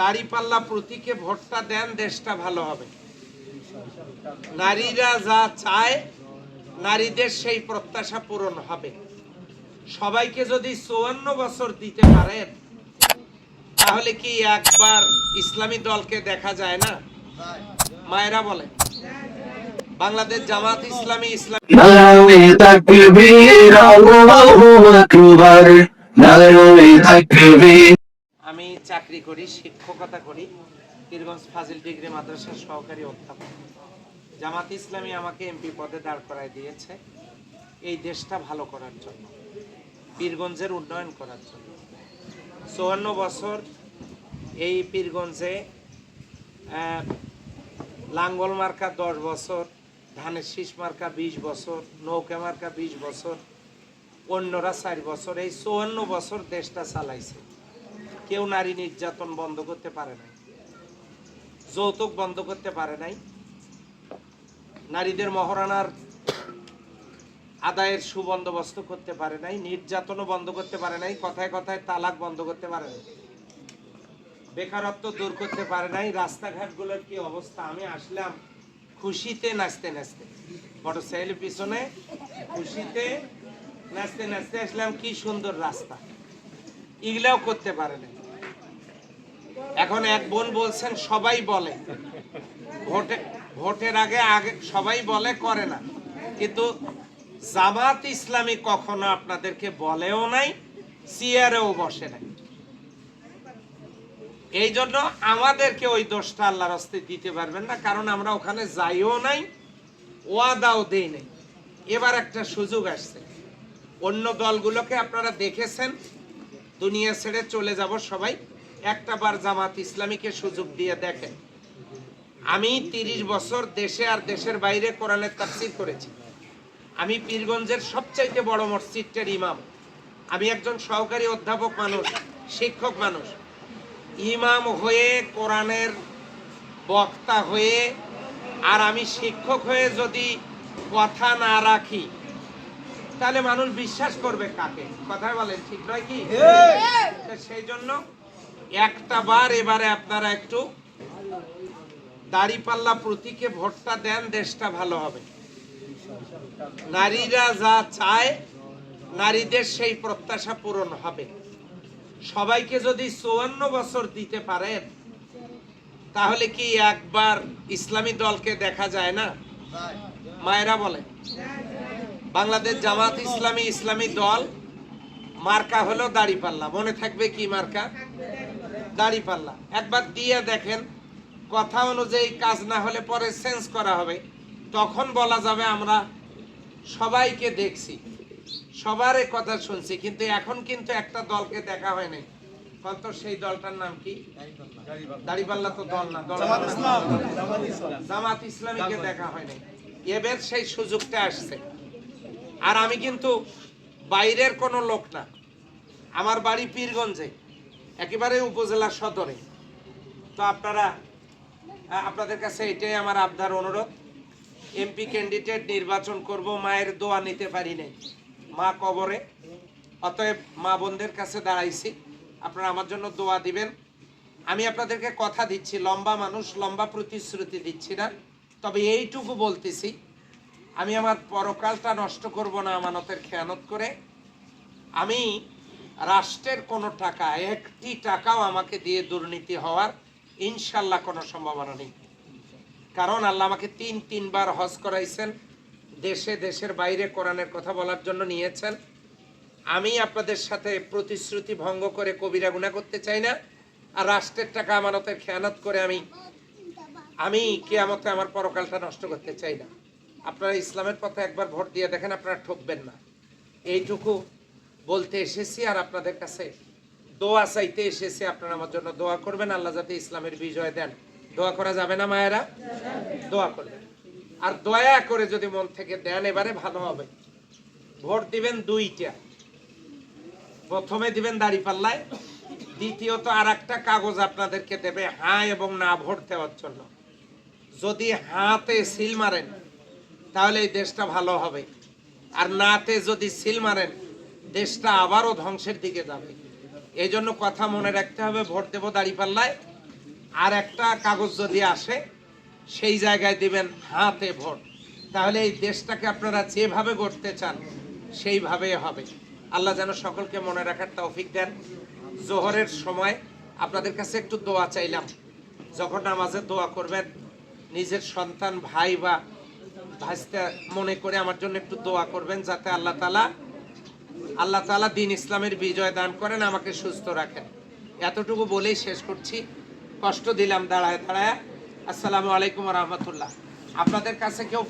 দাড়িপাল্লা প্রতীকে ভোটটা দেন, দেশটা ভালো হবে। নারীরা যা চায়, নারীদের সেই প্রত্যাশা পূরণ হবে। সবাইকে যদি চুয়ান্ন বছর দিতে পারেন, তাহলে কি একবার ইসলামী দলকে দেখা যায় না? মায়েরা বলে, বাংলাদেশ জামাত ইসলামী ইসলাম আমি চাকরি করি, শিক্ষকতা করি, পীরগঞ্জ ফাজিল ডিগ্রি মাদ্রাসার সহকারী অধ্যাপক। জামাত ইসলামী আমাকে এমপি পদে দাঁড় করায় দিয়েছে এই দেশটা ভালো করার জন্য, পীরগঞ্জের উন্নয়ন করার জন্য। চুয়ান্ন বছর এই পীরগঞ্জে লাঙ্গল মার্কা দশ বছর, ধানের শীষ মার্কা বিশ বছর, নৌকা মার্কা বিশ বছর, অন্যরা চার বছর, এই চুয়ান্ন বছর দেশটা চালাইছে। কেউ নারী নির্যাতন বন্ধ করতে পারে নাই। যৌতুক বন্ধ করতে পারে নাই। নারীদের মহারানার আদায়ের সুবন্দোবস্ত করতে পারে নাই, নির্যাতনও বন্ধ করতে পারে নাই, কথায় কথায় তালাক বন্ধ করতে পারে নাই। বেকারত্ব দূর করতে পারে নাই। রাস্তাঘাটগুলোর কি অবস্থা? আমি আসলাম খুশিতে নাচতে নাচতে। বড় মোটরসাইকেলের পিছনে খুশিতে নাচতে নাচতে আসলাম, কি সুন্দর রাস্তা। এগুলাও করতে পারে না এখন এক বোন বলছেন, সবাই বলে। ভোটে ভোটের আগে আগে সবাই বলে, করে না। কিন্তু জামাত ইসলামী কখনো আপনাদেরকে বলেও নাই, চেয়ারেও বসে নাই। এই জন্য আমাদেরকে ওই দোষটা আল্লাহর হস্তে দিতে পারবেন না, কারণ আমরা ওখানে যাইও নাই, ওয়াদাও দেই নাই। এবার একটা সুযোগ আসছে। অন্য দলগুলোকে আপনারা দেখেছেন দুনিয়া ছেড়ে চলে যাব সবাই। একটা বার জামাত ইসলামীকে সুযোগ দিয়ে দেখেন। আমি তিরিশ বছর দেশে আর দেশের বাইরে কোরআনের তাফসির করেছি। আমি পীরগঞ্জের সবচাইতে বড় মসজিদটার ইমাম। আমি একজন সহকারী অধ্যাপক মানুষ, শিক্ষক মানুষ। ইমাম হয়ে কোরআনের বক্তা হয়ে আর আমি শিক্ষক হয়ে যদি কথা না রাখি তাহলে মানুষ বিশ্বাস করবে কাকে? কথায় বলেন ঠিক নয় কি? সেই জন্য একটা বার এবারে আপনারা একটু দাড়িপাল্লা প্রতীকে ভোটটা দেন দেশটা ভালো হবে। নারীরা যা চায় নারীদের সেই প্রত্যাশা পূরণ হবে। সবাইকে যদি চুয়ান্ন বছর দিতে পারেন তাহলে কি একবার ইসলামী দলকে দেখা যায় না? মায়েরা বলে বাংলাদেশ জামাত ইসলামী ইসলামী দল মার্কা হলো দাড়িপাল্লা। মনে থাকবে কি মার্কা? দাড়িপাল্লা। একবার দিয়ে দেখেন কথা অনুযায়ী কাজ না হলে পরে চেঞ্জ করা হবে। তখন বলা যাবে আমরা সবাইকে দেখছি। সবার কথা শুনছি কিন্তু এখন কিন্তু একটা দলকে দেখা হয় নাই। কত সেই দলটার নাম কি? দাড়িপাল্লা। তো দল না দল জামাত ইসলামীকে দেখা হয় নাই। এবার সেই সুযোগটা আসছে। আর আমি কিন্তু বাইরের কোনো লোক না। আমার বাড়ি পীরগঞ্জে, একেবারে উপজেলা সদরে। তো আপনারা আপনাদের কাছে এটাই আমার আবদার অনুরোধ। এমপি ক্যান্ডিডেট নির্বাচন করব, মায়ের দোয়া নিতে পারি নাই। মা কবরে, অতএব মা বোনদের কাছে দাঁড়াইছি। আপনারা আমার জন্য দোয়া দিবেন। আমি আপনাদেরকে কথা দিচ্ছি, লম্বা মানুষ, লম্বা প্রতিশ্রুতি দিচ্ছি না। তবে এইটুকু বলতেছি আমি আমার পরকালটা নষ্ট করব না আমানতের খেয়ানত করে। আমি রাষ্ট্রের কোনো টাকা, একটি টাকাও আমাকে দিয়ে দুর্নীতি হওয়ার ইনশাল্লাহ কোনো সম্ভাবনা নেই। কারণ আল্লাহ আমাকে তিন, তিনবার হজ করাইছেন, দেশে, দেশের বাইরে কোরআনের কথা বলার জন্য নিয়েছেন। আমি আপনাদের সাথে প্রতিশ্রুতি ভঙ্গ করে কবিরা গুণা করতে চাই না, আর রাষ্ট্রের টাকা আমানতের খেয়ানত করে আমি আমি কেয়ামতে আমার পরকালটা নষ্ট করতে চাই না। আপনারা ইসলামের পথে একবার ভোট দিয়ে দেখেন, আপনারা ঠকবেন না। এইটুকু বলতে এসেছি আর আপনাদের কাছে দোয়া চাইতে এসেছি। আপনারা আমার জন্য দোয়া করবেন, আল্লাহ যাতে ইসলামের বিজয় দেন। দোয়া করা যাবে না মায়েরা? দোয়া করবেন। আর দয়া করে যদি মন থেকে দেন, এবারে ভালো হবে। ভোট দিবেন দুইটা। প্রথমে দিবেন দাড়িপাল্লায় দ্বিতীয়ত আর একটা কাগজ আপনাদেরকে দেবে হ্যাঁ এবং না ভোট দেওয়ার জন্য। যদি হাতে সিল মারেন তাহলে এই দেশটা ভালো হবে। আর নাতে যদি সিল মারেন, দেশটা আবারও ধ্বংসের দিকে যাবে। এই জন্য কথা মনে রাখতে হবে, ভোট দেবো দাঁড়িপাল্লায়। আর একটা কাগজ যদি আসে, সেই জায়গায় দিবেন হাতে ভোট। তাহলে এই দেশটাকে আপনারা যেভাবে গড়তে চান, সেইভাবে হবে। আল্লাহ যেন সকলকে মনে রাখার তৌফিক দেন। জোহরের সময় আপনাদের কাছে একটু দোয়া চাইলাম। যখন নামাজে দোয়া করবেন, নিজের সন্তান, ভাই বা ভাইস্তা মনে করে আমার জন্য একটু দোয়া করবেন যাতে আল্লাহ তালা আল্লাহ তালা দিন ইসলামের বিজয় দান করেন, আমাকে সুস্থ রাখেন। এতটুকু বলেই শেষ করছি। কষ্ট দিলাম, দাঁড়ায় দাঁড়ায়। আসসালামু আলাইকুম রহমতুল্লাহ। আপনাদের কাছে কেউ